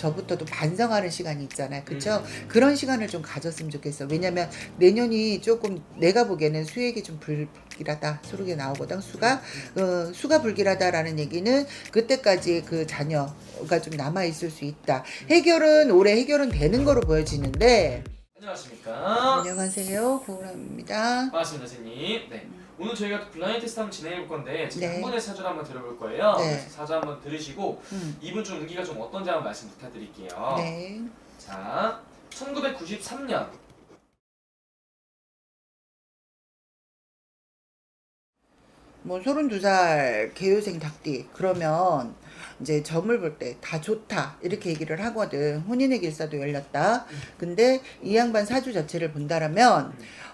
저부터도 반성하는 시간이 있잖아요. 그쵸? 음. 그런 시간을 좀 가졌으면 좋겠어. 왜냐면 내년이 조금 내가 보기에는 수액이 좀 불길하다. 소리가 나오거든. 수가 어, 수가 불길하다라는 얘기는 그때까지 그 자녀가 좀 남아 있을 수 있다. 해결은 올해 해결은 되는 거로 보여지는데 안녕하십니까. 안녕하세요. 고은입니다. 반갑습니다, 선생님. 네. 오늘 저희가 또 블라인드 테스트 한번 진행해 볼 건데 지금 네. 한 분의 사주를 한번 들어볼 거예요. 네. 그래서 사주 한번 들으시고 음. 이분 좀 운기가 좀 어떤지 한번 말씀 부탁드릴게요. 네. 자, 1993년 뭐 32살 개요생 닭띠 그러면 이제 점을 볼 때 다 좋다 이렇게 얘기를 하거든. 혼인의 길사도 열렸다. 근데 이 양반 사주 자체를 본다라면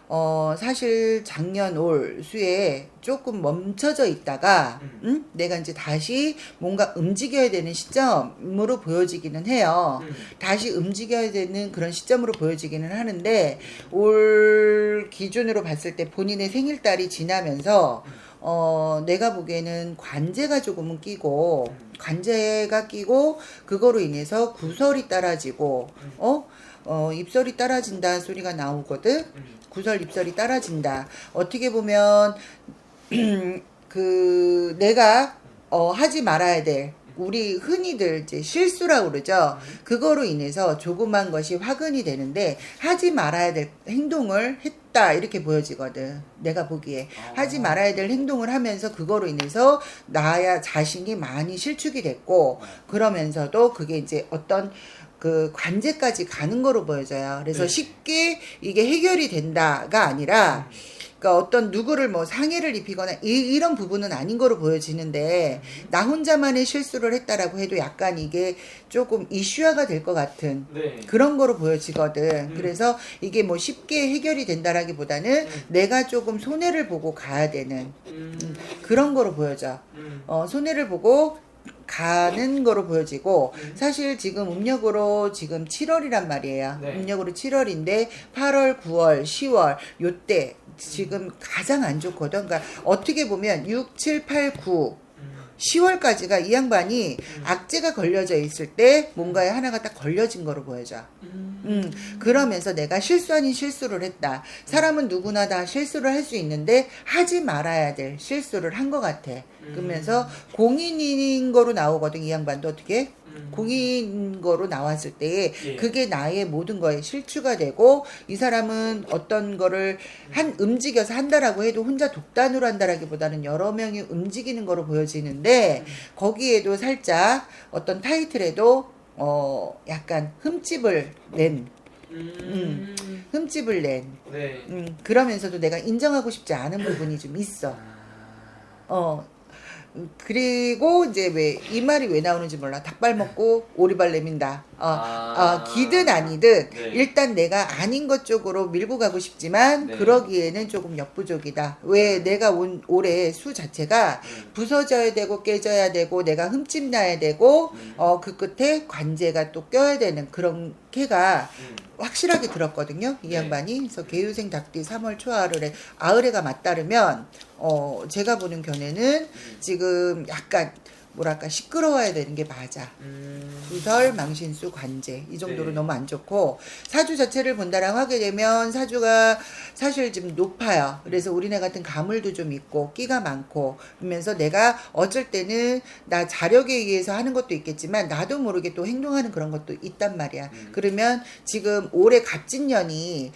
어 사실 작년 올 수에 조금 멈춰져 있다가 음. 음? 내가 이제 다시 뭔가 움직여야 되는 시점으로 보여지기는 해요. 음. 다시 움직여야 되는 그런 시점으로 보여지기는 하는데 올 기준으로 봤을 때 본인의 생일달이 지나면서 어 내가 보기에는 관제가 조금은 끼고 관제가 끼고 그거로 인해서 구설이 따라지고 어? 어 입설이 따라진다 소리가 나오거든 음. 구설 입설이 따라진다 어떻게 보면 그 내가 어 하지 말아야 될 우리 흔히들 이제 실수라고 그러죠. 그거로 인해서 조그만 것이 화근이 되는데 하지 말아야 될 행동을 했다 이렇게 보여지거든. 내가 보기에 하지 말아야 될 행동을 하면서 그거로 인해서 나야 자신이 많이 실축이 됐고 그러면서도 그게 이제 어떤 그 관제까지 가는 거로 보여져요. 그래서 네. 쉽게 이게 해결이 된다가 아니라 그러니까 어떤 누구를 뭐 상해를 입히거나 이, 이런 부분은 아닌 거로 보여지는데 나 혼자만의 실수를 했다라고 해도 약간 이게 조금 이슈화가 될 것 같은 네. 그런 거로 보여지거든. 음. 그래서 이게 뭐 쉽게 해결이 된다라기보다는 음. 내가 조금 손해를 보고 가야 되는 음. 그런 거로 보여져. 음. 어, 손해를 보고 가는 거로 보여지고 음. 사실 지금 음력으로 지금 7월이란 말이에요. 네. 음력으로 7월인데 8월, 9월, 10월 요때 지금 가장 안 좋거든. 그러니까 어떻게 보면 6, 7, 8, 9 음. 10월까지가 이 양반이 악재가 걸려져 있을 때 뭔가에 하나가 딱 걸려진 거로 보여져. 음. 음, 그러면서 내가 실수 아닌 실수를 했다. 사람은 누구나 다 실수를 할 수 있는데 하지 말아야 될 실수를 한 것 같아. 그러면서 공인인 거로 나오거든. 이 양반도 어떻게? 음. 공인 거로 나왔을 때 예. 그게 나의 모든 거에 실추가 되고 이 사람은 어떤 거를 한 움직여서 한다라고 해도 혼자 독단으로 한다라기보다는 여러 명이 움직이는 거로 보여지는데 거기에도 살짝 어떤 타이틀에도 어 약간 흠집을 낸 음. 흠집을 낸 네. 음, 그러면서도 내가 인정하고 싶지 않은 부분이 좀 있어. 아. 어. 음, 그리고 이제 왜 이 말이 왜 나오는지 몰라. 닭발 먹고 오리발 내민다. 어, 아. 어, 기든 아니든 네. 일단 내가 아닌 것 쪽으로 밀고 가고 싶지만 네. 그러기에는 조금 역부족이다. 왜 내가 온 올해 수 자체가 음. 부서져야 되고 깨져야 되고 내가 흠집 나야 되고 음. 어그 끝에 관제가 또 껴야 되는 그런 캐가 음. 확실하게 들었거든요. 이 네. 양반이. 그래서 개유생 닭띠 3월 초하루에 아을해가 맞다르면 어 제가 보는 견해는 음. 지금 약간 뭐랄까 시끄러워야 되는 게 맞아. 음. 구설, 망신수, 관제 이 정도로 네. 너무 안 좋고 사주 자체를 본다라고 하게 되면 사주가 사실 좀 높아요. 그래서 우리네 같은 가물도 좀 있고 끼가 많고 그러면서 내가 어쩔 때는 나 자력에 의해서 하는 것도 있겠지만 나도 모르게 또 행동하는 그런 것도 있단 말이야. 음. 그러면 지금 올해 갑진년이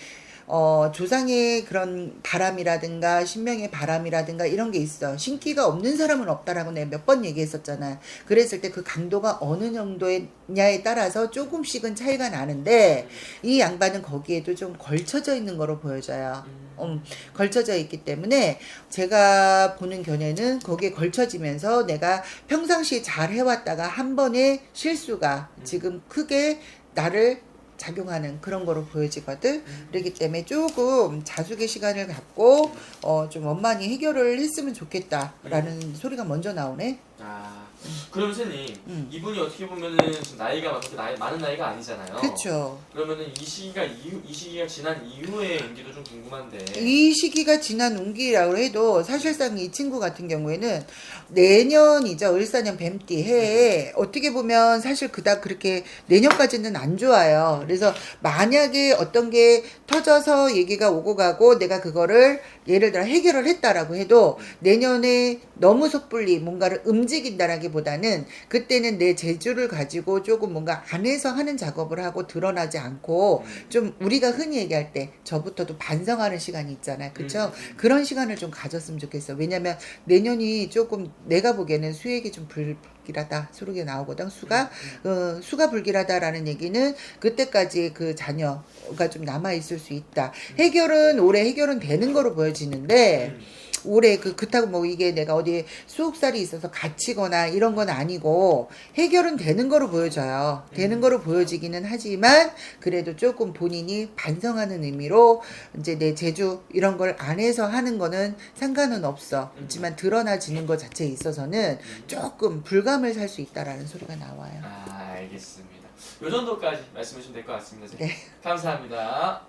어, 조상의 그런 바람이라든가 신명의 바람이라든가 이런 게 있어. 신기가 없는 사람은 없다라고 내가 몇 번 얘기했었잖아. 그랬을 때 그 강도가 어느 정도냐에 따라서 조금씩은 차이가 나는데 이 양반은 거기에도 좀 걸쳐져 있는 거로 보여져요. 음, 걸쳐져 있기 때문에 제가 보는 견해는 거기에 걸쳐지면서 내가 평상시에 잘 해왔다가 한 번의 실수가 지금 크게 나를 작용하는 그런 거로 보여지거든. 그렇기 때문에 조금 자숙의 시간을 갖고 어 좀 원만히 해결을 했으면 좋겠다라는 소리가 먼저 나오네. 아, 그럼 선생님 음. 이분이 어떻게 보면은 지금 나이가 막 그렇게 나이 많은 나이가 아니잖아요. 그렇죠. 그러면은 이 시기가 이후 이 시기가 지난 이후의 연기도 좀 궁금한데. 이 시기가 지난 운기라고 해도 사실상 이 친구 같은 경우에는 내년이죠. 을사년 뱀띠 해에 어떻게 보면 사실 그닥 그렇게 내년까지는 안 좋아요. 그래서 만약에 어떤 게 터져서 얘기가 오고 가고 내가 그거를 예를 들어 해결을 했다라고 해도 내년에 너무 섣불리 뭔가를 움직인다라기보다는 그때는 내 재주를 가지고 조금 뭔가 안에서 하는 작업을 하고 드러나지 않고 좀 우리가 흔히 얘기할 때 저부터도 반성하는 시간이 있잖아요. 그쵸? 음, 음. 그런 시간을 좀 가졌으면 좋겠어. 왜냐면 내년이 조금 내가 보기에는 수액이 좀 불 길하다. 수록에 나오거든. 수가 어, 수가 불길하다라는 얘기는 그때까지 그 자녀가 좀 남아 있을 수 있다. 해결은 올해 해결은 되는 거로 보여지는데 음. 올해 그 그렇다고 뭐 이게 내가 어디에 수옥살이 있어서 갇히거나 이런 건 아니고 해결은 되는 거로 보여져요. 되는 음. 거로 보여지기는 하지만 그래도 조금 본인이 반성하는 의미로 이제 내 재주 이런 걸 안에서 하는 거는 상관은 없어. 음. 그렇지만 드러나지는 것 자체에 있어서는 조금 불감을 살 수 있다라는 소리가 나와요. 아 알겠습니다. 요 정도까지 말씀해 주면 될 것 같습니다. 선생님. 네. 감사합니다.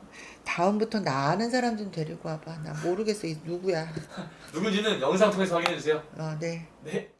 다음부터 나 아는 사람 좀 데리고 와봐. 나 모르겠어. 이 누구야? 누군지는 영상 통해서 확인해 주세요. 어, 네. 네.